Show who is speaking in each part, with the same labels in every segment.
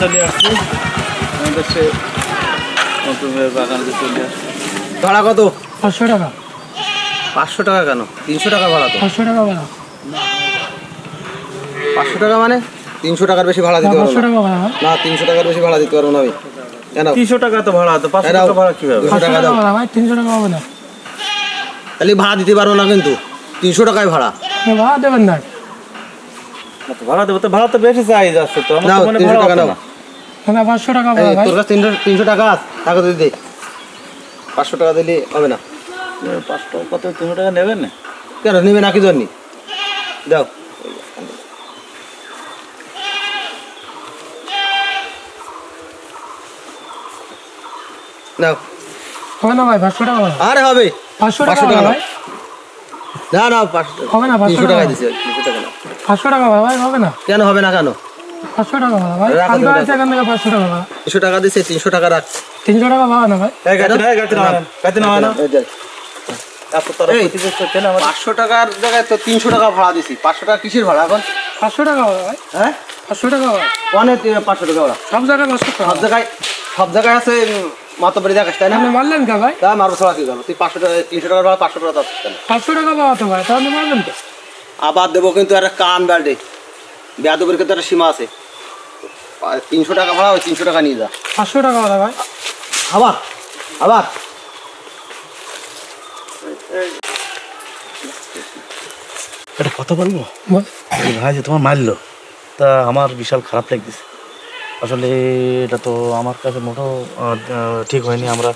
Speaker 1: চলে আসছি। আমাদের সে বাগানে চলে আসছি।
Speaker 2: ভাড়া কত?
Speaker 3: পাঁচশো টাকা।
Speaker 2: পাঁচশো টাকা কেন? তিনশো টাকা ভাড়া তো।
Speaker 3: পাঁচশো টাকা ভাড়া।
Speaker 2: পাঁচশো টাকা মানে? তিনশো টাকার বেশি ভাড়া দিতে পারব না।
Speaker 3: টাকা ভাড়া। ভাই
Speaker 2: না তিনশো টাকার বেশি ভাড়া দিতে পারব না আমি। কেন?
Speaker 1: তিনশো টাকা তো ভাড়া তো পাঁচশো টাকা ভাড়া
Speaker 3: তিনশো টাকা হবে না।
Speaker 2: তাহলে ভাড়া দিতে পারব না কিন্তু। তিনশো টাকায় ভাড়া।
Speaker 3: ভাড়া দেবেন না।
Speaker 1: না ভাড়া দেবো তো ভাড়া তো বেশি চাই যাচ্ছে তো আমার মনে ভাড়া না।
Speaker 3: না পাঁচশো টাকা
Speaker 2: এই,
Speaker 3: ভাই।
Speaker 2: তোর কাছে তিনশো তিনশো টাকা আছে টাকা দিতে পাঁচশো টাকা দিলে হবে না।
Speaker 1: টাকা কত তিনশো টাকা নেবেন না?
Speaker 2: কেন নিবে নাকি জন্যি দাও। নাও
Speaker 3: হবে না ভাই পাঁচশো টাকা
Speaker 2: আরে হবে।
Speaker 3: পাঁচশো
Speaker 2: পাঁচশো
Speaker 3: টাকা
Speaker 2: টাকা নাও।
Speaker 3: ভাই।
Speaker 2: না না পাঁচশো
Speaker 3: হবে না পাঁচশো
Speaker 2: তিনশো
Speaker 3: টাকা।
Speaker 2: দিছি তিনশো টাকা নাও।
Speaker 3: পাঁচশো টাকা ভাই হবে না।
Speaker 2: কেন হবে না কেন?
Speaker 3: পাঁচশো টাকা ভাড়া ভাই।
Speaker 2: রাখো,
Speaker 3: আছে এখান থেকে পাঁচশো টাকা ভাড়া
Speaker 2: তিনশো টাকা দিছে তিনশো টাকা রাখ।
Speaker 3: তিনশো টাকা ভাড়া না ভাই।
Speaker 1: এই গাড়ি না গাড়ি না গাড়ি না না।
Speaker 2: এই দেখ।
Speaker 1: এত তারা
Speaker 2: এই।
Speaker 1: প্রতিযোগ করছে না আমার
Speaker 2: পাঁচশো টাকার জায়গায় তো তিনশো টাকা ভাড়া দিছি। পাঁচশো টাকা কিসের ভাড়া এখন?
Speaker 3: পাঁচশো টাকা ভাড়া ভাই।
Speaker 2: হ্যাঁ?
Speaker 3: পাঁচশো টাকা ভাড়া
Speaker 2: অনেক পাঁচশো টাকা ভাড়া।
Speaker 3: সব জায়গায় পাঁচশো টাকা।
Speaker 2: সব জায়গায় সব জায়গায় আছে মাতবাড়ি দেখাস তাই না?
Speaker 3: আপনি মারলেন কে ভাই?
Speaker 2: তা মারবো ছড়া কি তুই পাঁচশো টাকা তিনশো টাকার ভাড়া পাঁচশো টাকা
Speaker 3: পাঁচশো টাকা ভাড়া তো ভাই তাহলে মারলেন তো।
Speaker 2: আবার দেবো কিন্তু একটা কান ব্যাডে বেয়াদবের কিন্তু একটা সীমা আছে। তিনশো টাকা ভাড়া ওই তিনশো টাকা নিয়ে যা।
Speaker 3: পাঁচশো টাকা ভাড়া ভাই।
Speaker 2: আবার আবার।
Speaker 1: এটা কথা বলব? ভাই যে তোমার মারলো তা আমার বিশাল খারাপ লাগতেছে। আসলে এটা তো আমার কাছে মোটো ঠিক হয়নি। আমরা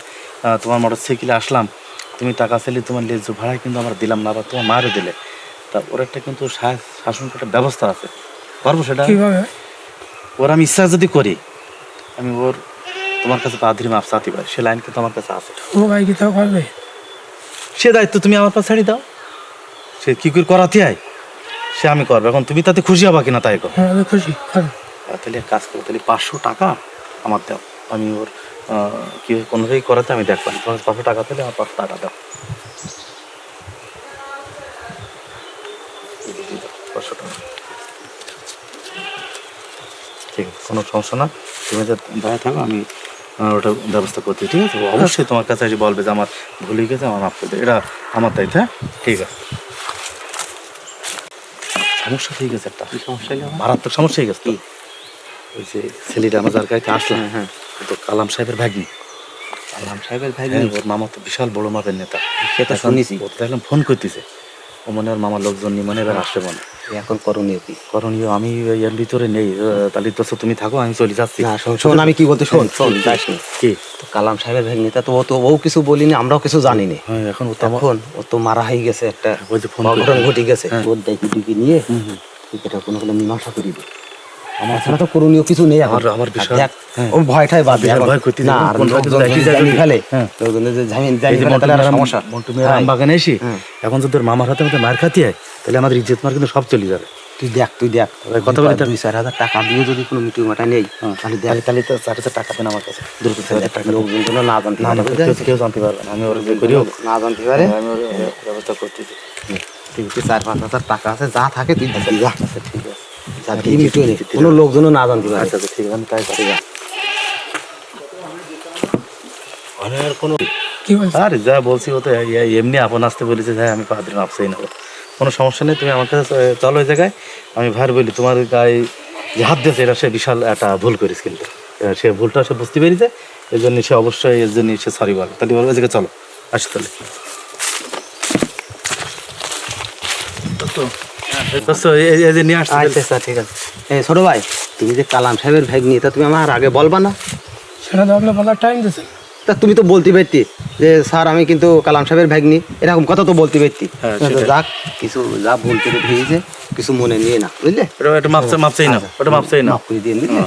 Speaker 1: তোমার মোটর সাইকেলে আসলাম। তুমি টাকা চাইলে তোমার লেজ ভাড়ায় কিন্তু আমরা দিলাম না আবার তোমার মারও দিলে। তা ওর একটা কিন্তু শাসন একটা ব্যবস্থা আছে। পারব সেটা?
Speaker 3: কীভাবে?
Speaker 1: ওর আমি ইচ্ছা যদি করি আমি ওর তোমার কাছে পাদ্রি মাপ চাতে পারি। সে লাইন কিন্তু আমার কাছে আছে।
Speaker 3: ও ভাই কি তাও পারবে?
Speaker 1: সে দায়িত্ব তুমি আমার পাশে ছাড়ি দাও। সে কি করে করাতে হয় সে আমি করব। এখন তুমি তাতে খুশি হবা কিনা তাই কর
Speaker 3: হ্যাঁ আমি খুশি।
Speaker 1: তাহলে এক কাজ করো তাহলে পাঁচশো টাকা আমার দাও। আমি ওর কি কোনোটাই করাতে আমি দেখব। তোমার পাঁচশো টাকা দিলে আমার পাঁচশো টাকা দাও এই যে দাও, পাঁচশো টাকা ঠিক আছে কোনো সমস্যা না। তুমি যে দাঁড়িয়ে থাকো আমি ওটা ব্যবস্থা করতে ঠিক আছে? অবশ্যই তোমার কাছে এসে বলবে যে আমার ভুল হয়ে গেছে আমার মাফ করে এটা আমার দায়িত্ব হ্যাঁ? ঠিক আছে। সমস্যা হয়ে গেছে একটা। সমস্যা মারাত্মক সমস্যা হয়ে গেছে। ওই যে ছেলেটা আমার যার গাড়িতে আসলো হ্যাঁ ও তো কালাম সাহেবের ভাগ্নি।
Speaker 2: কালাম সাহেবের ভাই
Speaker 1: হ্যাঁ, ওর মামা তো বিশাল বড় মাপের নেতা।
Speaker 2: সেটা শুনেছি।
Speaker 1: ও তো দেখলাম ফোন করতেছে। ও মনে ওর মামার লোকজন নিয়ে মনে এবার আসবে মনে।
Speaker 2: এখন করণীয় কি?
Speaker 1: করণীয় আমি এর ভিতরে নেই। তাহলে তো তুমি থাকো আমি চলে যাচ্ছি।
Speaker 2: না শোন আমি কি বলতে শোন শোন যাস নি।
Speaker 1: কি?
Speaker 2: তো কালাম সাহেবের ভেঙে নেতা তো ও তো ও কিছু বলিনি আমরাও কিছু জানি না
Speaker 1: হ্যাঁ এখন ও তো আমার
Speaker 2: তখন ও তো মারা হয়ে গেছে একটা
Speaker 1: ওই যে ফোন
Speaker 2: ঘটে গেছে।
Speaker 1: হ্যাঁ।
Speaker 2: ওর দায়িত্ব দিকে নিয়ে এটা কোনো কোনো মীমাংসা করি দে আমার ছাড়া তো করণীয় কিছু নেই
Speaker 1: আমার- আমার হ্যাঁ।
Speaker 2: ও ভয়টাই বাদ
Speaker 1: ভয় করতেছে,
Speaker 2: না আর
Speaker 1: কোন
Speaker 2: লোকজন জানি ফেলে।
Speaker 1: হ্যাঁ।
Speaker 2: লোকজন জানি জানি
Speaker 1: যে
Speaker 2: ফেলে তাহলে আর সমস্যা।
Speaker 1: মন্টু মেয়ের
Speaker 2: হ্যাঁ।
Speaker 1: আম বাগানে এসে
Speaker 2: হ্যাঁ।
Speaker 1: এখন যদি মামার হাতে মধ্যে মার খাতে হয় তাহলে আমাদের ইজ্জত মার কিন্তু সব চলে যাবে।
Speaker 2: তুই দেখ তুই দেখ।
Speaker 1: কথা বলি।
Speaker 2: দুই চার হাজার টাকা দিয়ে যদি কোনো মিটিং মাটা নেই তাহলে দেখ
Speaker 1: তাহলে তো চার হাজার টাকা দেন আমার কাছে। দ্রুত চার হাজার টাকা।
Speaker 2: লোকজন যেন না জানতে পারে,
Speaker 1: না কেউ- জানতে পারবে না। আমি ওর যে করিও
Speaker 2: না জানতে পারে।
Speaker 1: আমি ওর ব্যবস্থা করতেছি।
Speaker 2: চার পাঁচ হাজার টাকা আছে যা থাকে তুই
Speaker 1: আচ্ছা ঠিক আছে।
Speaker 2: কোনো লোকজনও না জানতে পারে।
Speaker 1: আচ্ছা আচ্ছা ঠিক আছে আমি তাই কোনো
Speaker 3: কি বলছে
Speaker 1: আরে যা বলছি ও তো এমনি আপন আসতে বলেছে হ্যাঁ আমি কোনো সমস্যা নেই তুমি আমার কাছে চলো ওই জায়গায়। আমি ভাইয়ের বলি তোমার গায়ে যে হাত দিয়েছে এটা সে বিশাল একটা ভুল করিস কিন্তু। সে ভুলটা সে বুঝতে পেরেছে এই জন্য সে অবশ্যই এর জন্য সে সরি বলে। তাহলে বলবে ওই জায়গায় চলো আসি তাহলে। এই- এই যে নিয়ে আসছি
Speaker 2: আচ্ছা আচ্ছা ঠিক আছে। এই ছোট ভাই তুমি যে কালাম সাহেবের ভাগ নিয়ে তা তুমি আমার আগে বলবা না?
Speaker 3: সেটা তো আপনি বলার টাইম দিয়েছেন
Speaker 2: তা তুমি তো বলতে পারতি যে স্যার আমি কিন্তু কালাম সাহেবের ভাগ নিই এরকম কথা তো বলতে পারতি।
Speaker 1: হ্যাঁ,
Speaker 2: যাক কিছু যা ভুল করে কিছু মনে নিয়ে না বুঝলে?
Speaker 1: ওটা একটা মাপসা না ওটা মাপসাই না
Speaker 2: মাফ করে দিয়ে বুঝলে?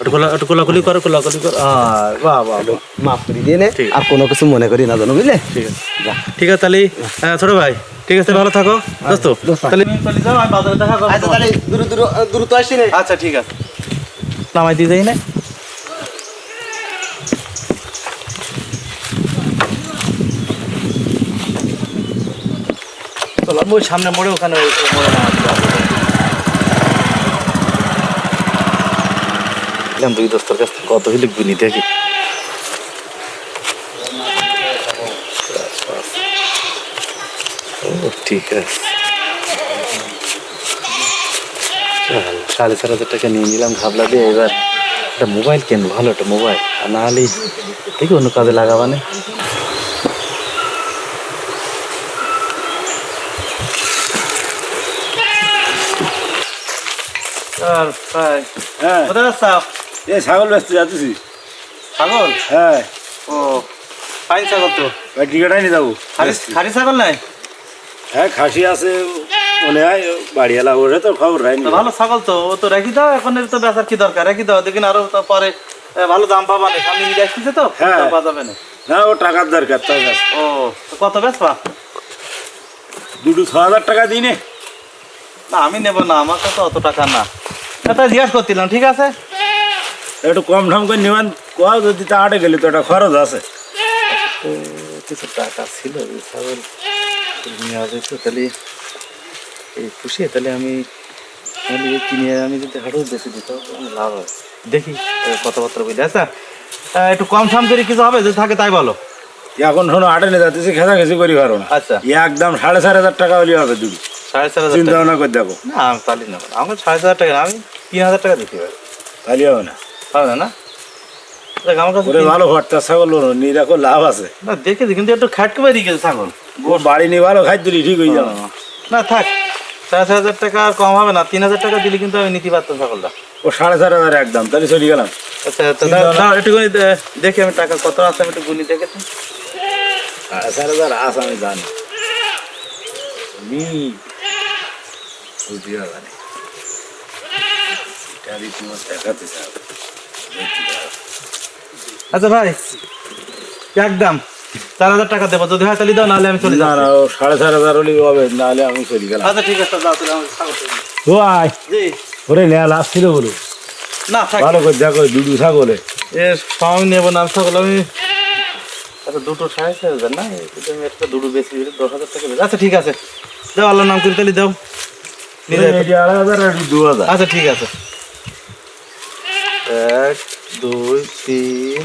Speaker 1: ওটা কোলা ওটা কোলাকুলি করো কোলাকুলি করো। আর বাহ বাহ।
Speaker 2: মাফ করে দিয়ে নে আর কোনো কিছু মনে করি না জানো বুঝলে?
Speaker 1: ঠিক আছে।
Speaker 2: যা
Speaker 1: ঠিক আছে তাহলে হ্যাঁ ছোট ভাই ঠিক আছে ভালো থাকো। দোস্ত তাহলে বাজারে দেখা
Speaker 2: আচ্ছা তাহলে দূর দূর দ্রুত আসছি নে।
Speaker 1: আচ্ছা ঠিক আছে। নামাই দিয়ে যাই না। ওই সামনে মোড়ে ওখানে মোড়ে দুই দোস্তর কাছ থেকে কত গুনি দেখি। ঠিক আছে। সাড়ে চার হাজার টাকা নিয়ে নিলাম ঘাবলা দিয়ে এবার একটা মোবাইল কিনবো ভালো একটা মোবাইল। আর না হলে দেখি অন্য কাজে লাগাবানে
Speaker 4: হ্যাঁ। ছাগল ব্যস্ত যাচ্ছি।
Speaker 1: ছাগল?
Speaker 4: হ্যাঁ।
Speaker 1: ও ফাইন ছাগল তো।
Speaker 4: টিকাটাই নিয়ে যাব।
Speaker 1: খারি ছাগল নাই?
Speaker 4: হ্যাঁ খাসি আছে মনে হয় বাড়িওয়ালা ওরে তো খবর রাখি
Speaker 1: ভালো ছাগল তো ও তো রেখে দাও এখন তো বেচার কি দরকার? রেখে দাও দেখুন আরও তো পরে ভালো দাম পাবা না সামনে ঈদ আসতেছে তো
Speaker 4: হ্যাঁ।
Speaker 1: পাওয়া যাবে না।
Speaker 4: না ও টাকার দরকার তাই
Speaker 1: ও কত বেচবা?
Speaker 4: দুটো ছ হাজার টাকা দিই না।
Speaker 1: আমি নেব না আমার কাছে অত টাকা না। এটা জিজ্ঞাসা করছিলাম ঠিক আছে?
Speaker 4: একটু কম ঠাম করে নেবেন কোয়াও যদি তা আটে গেলে তো একটা খরচ আছে।
Speaker 1: কিছু টাকা ছিল ছাগল নেওয়া যেত তাহলে এই খুশি তাহলে আমি তাহলে এই কিনে আমি যদি হাটও বেশি দিত আমার লাভ হয় দেখি কথাবার্তা বলি। আচ্ছা একটু কম সাম করে কিছু হবে যদি থাকে তাই বলো।
Speaker 4: এখন শোনো আটে নিয়ে যাতেছি খেঁচাখেঁচি করি পারো না।
Speaker 1: আচ্ছা।
Speaker 4: একদম সাড়ে চার হাজার টাকা হলে হবে দুটো।
Speaker 1: সাড়ে চার হাজার
Speaker 4: চিন্তা ভাবনা করে দেখো।
Speaker 1: না আমি তাহলে না। আমাকে সাড়ে চার হাজার টাকা আমি তিন হাজার টাকা দিতে পারি।
Speaker 4: তাহলে হবে না।
Speaker 1: হবে না? দেখ আমার কাছে
Speaker 4: ভালো ভর্তা ছাগল রাখো লাভ আছে।
Speaker 1: না দেখেছি কিন্তু একটু খাটকে বেরিয়ে গেছে ছাগল।
Speaker 4: বাড়ি ভালো খাই দিলি ঠিক হয়ে যাবে।
Speaker 1: না থাক। সাড়ে চার হাজার টাকা আর কম হবে না। তিন হাজার টাকা দিলে কিন্তু আমি নিতে পারতাম ছাগলটা।
Speaker 4: ও সাড়ে চার হাজার একদম তাহলে চলে গেলাম।
Speaker 1: আচ্ছা দাও, একটুখানি দেখি আমি টাকা কত আছে আমি একটু গুনি দেখেছি
Speaker 4: সাড়ে চার হাজার আস আমি জানি। তুমি বুঝতে পারো।
Speaker 1: আচ্ছা ভাই। একদম। চার হাজার টাকা দেবো। যদি হয় তাহলে দাও নাহলে আমি চলে যাব
Speaker 4: সাড়ে চার হাজার হলেই হবে নাহলে আমি চলে গেলাম।
Speaker 1: আচ্ছা ঠিক আছে দাও তাহলে আমি
Speaker 4: ও আয়
Speaker 1: জি।
Speaker 4: ওরে নেয়া লাভ ছিল বলো।
Speaker 1: না
Speaker 4: ভালো করে দেখো দুদু ছাগলে
Speaker 1: এ সব নেব না ছাগল আমি আচ্ছা দুটো সাড়ে চার হাজার না? আমি একটা দুটো বেশি দশ হাজার টাকা আচ্ছা ঠিক আছে। দাও আল্লাহ নাম করে তাহলে দাও।
Speaker 4: আড়াই হাজার আর দু হাজার।
Speaker 1: আচ্ছা ঠিক আছে। এক দুই তিন।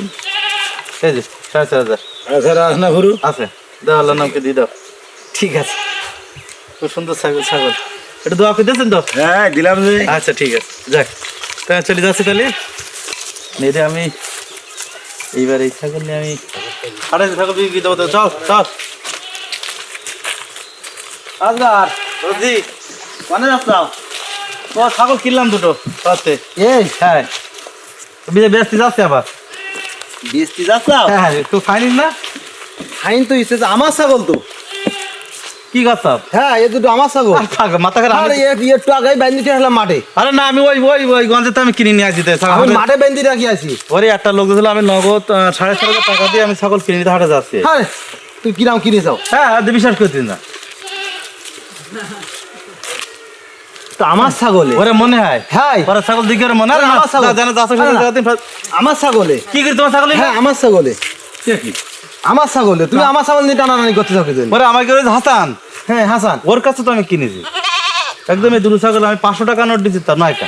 Speaker 1: এই যে। সাড়ে চার হাজার
Speaker 4: সাড়ে না ঘুরু
Speaker 1: আছে। দাও নামকে দিয়ে দাও। ঠিক আছে। খুব সুন্দর ছাগল ছাগল। এটা দোয়া করে দিয়েছেন তো?
Speaker 4: হ্যাঁ দিলাম যে
Speaker 1: আচ্ছা ঠিক আছে। যাক তাহলে চলে যাচ্ছি তাহলে। আমি এইবার এই ছাগল নিয়ে আমি ছাগল বিক্রি দেবো তো। চল চল। আজগার রোজি মানে আসলাম। ও ছাগল কিনলাম দুটো
Speaker 2: এই।
Speaker 1: হ্যাঁ। যাচ্ছে আবার।
Speaker 2: বেশি যাচ্ছাও
Speaker 1: হ্যাঁ হ্যাঁ একটু ফাইনিস না।
Speaker 2: ফাইন তো ইসে আমার ছাগল তো।
Speaker 1: কি করতাম
Speaker 2: হ্যাঁ এ দুটো আমার ছাগল।
Speaker 1: মাথা খারাপ।
Speaker 2: আরে একটু আগে বাইন্দিতে আসলাম মাঠে।
Speaker 1: আরে না আমি ওই ওই ওই গঞ্জে তো আমি কিনে নিয়ে আসি
Speaker 2: আমি মাঠে বেঁধে রাখি আছি
Speaker 1: ওরে একটা লোক দিয়েছিল আমি নগদ সাড়ে চার হাজার টাকা দিয়ে আমি ছাগল কিনে নিতে হাটে যাচ্ছি।
Speaker 2: হ্যাঁ তুই কিরাম কিনে যাও
Speaker 1: হ্যাঁ বিশ্বাস করছিস না।
Speaker 2: তো আমার ছাগলে।
Speaker 1: ওরে মনে হয়।
Speaker 2: হ্যাঁ
Speaker 1: ওরা ছাগল দিকে ওরে মনে হয়
Speaker 2: আমার ছাগল।
Speaker 1: জানে দশ
Speaker 2: আমার ছাগলে।
Speaker 1: কি করি তোমার ছাগল?
Speaker 2: হ্যাঁ আমার ছাগলে। আমার ছাগলে। তুমি আমার ছাগল নিয়ে টানাটানি করতে থাকো
Speaker 1: ওরে আমাকে ওরে হাসান।
Speaker 2: হ্যাঁ হাসান।
Speaker 1: ওর কাছে তো আমি কিনেছি। একদম এই দুটো ছাগল আমি পাঁচশো টাকা নোট দিচ্ছি তার নয়টা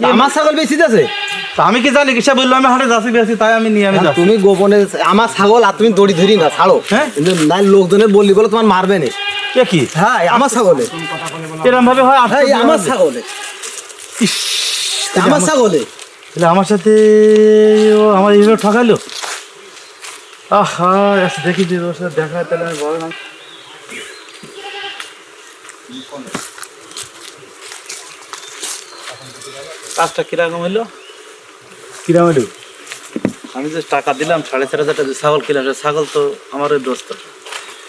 Speaker 2: তা আমার ছাগল বেশি আছে
Speaker 1: তা আমি কি জানি কি সে বলল? আমি হাটে যাচ্ছি বেশি তাই আমি নিয়ে আমি
Speaker 2: তুমি গোপনে আমার ছাগল আর তুমি দড়ি ধরি না ছাড়ো।
Speaker 1: হ্যাঁ?
Speaker 2: লোকজনের বললি বলে তোমার মারবে না।
Speaker 1: এ কি?
Speaker 2: হ্যাঁ আমার ছাগলে।
Speaker 1: এরকম ভাবে হয়
Speaker 2: হ্যাঁ আমার ছাগলে। আমার ছাগলে।
Speaker 1: তাহলে আমার সাথে ও আমার এইভাবে আহা আচ্ছা দেখি যে ওর সাথে দেখা তাহলে আমি বড় না। কাজটা কীরকম হইল?
Speaker 4: কিরাম হলো
Speaker 1: আমি যে টাকা দিলাম সাড়ে চার হাজার টাকা যে ছাগল কিনলাম ছাগল তো আমার ওই দোস্ত।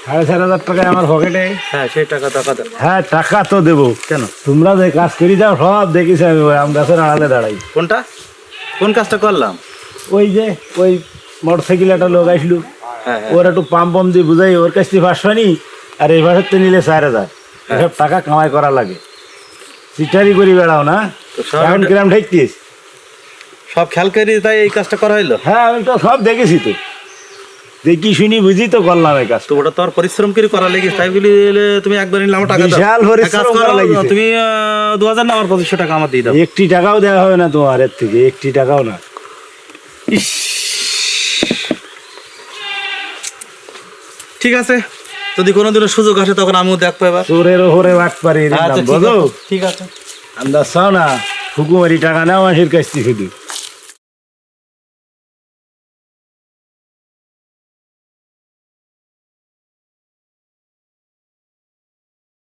Speaker 4: সাড়ে চার হাজার টাকায় আমার পকেটে
Speaker 1: হ্যাঁ সেই টাকা টাকা দেন
Speaker 4: হ্যাঁ টাকা তো দেবো।
Speaker 1: কেন?
Speaker 4: তোমরা যে কাজ করি যাও সব দেখিস আমি ওই আম গাছের আড়ালে দাঁড়াই।
Speaker 1: কোনটা? কোন কাজটা করলাম?
Speaker 4: ওই যে ওই মোটর সাইকেল একটা লোক আসলো।
Speaker 1: হ্যাঁ হ্যাঁ।
Speaker 4: ওর একটু পাম্প পাম্প দিয়ে বুঝাই ওর কাছ থেকে পাঁচশো নি আর এই বাসাতে নিলে চার হাজার। এসব টাকা কামাই করা লাগে। চিটারি করি বেড়াও না।
Speaker 1: তো সব
Speaker 4: এখন কিরাম ঠেকতিস
Speaker 1: সব খেয়াল করে তাই এই কাজটা করা হইল?
Speaker 4: হ্যাঁ আমি তো সব দেখেছি তো। দেখি শুনি বুঝি তো করলাম এই কাজ
Speaker 1: তো ওটা তো আর পরিশ্রম করে করা লেগেছে। তাই বলি তুমি একবার নিলে আমার টাকা দাও।
Speaker 4: বিশাল পরিশ্রম করা
Speaker 1: তুমি না আমার টাকা আমার দিয়ে দাও।
Speaker 4: একটি টাকাও দেওয়া হবে না তোমার এর থেকে একটি টাকাও না।
Speaker 1: ইস। ঠিক আছে যদি কোনোদিনও সুযোগ আসে তখন আমিও দেখব এবার।
Speaker 4: চোরের বাট পারি
Speaker 1: আচ্ছা ঠিক আছে
Speaker 4: আন্দাজ চাও না হুকুমারি টাকা নেওয়া মাসের কাছ থেকে শুধু।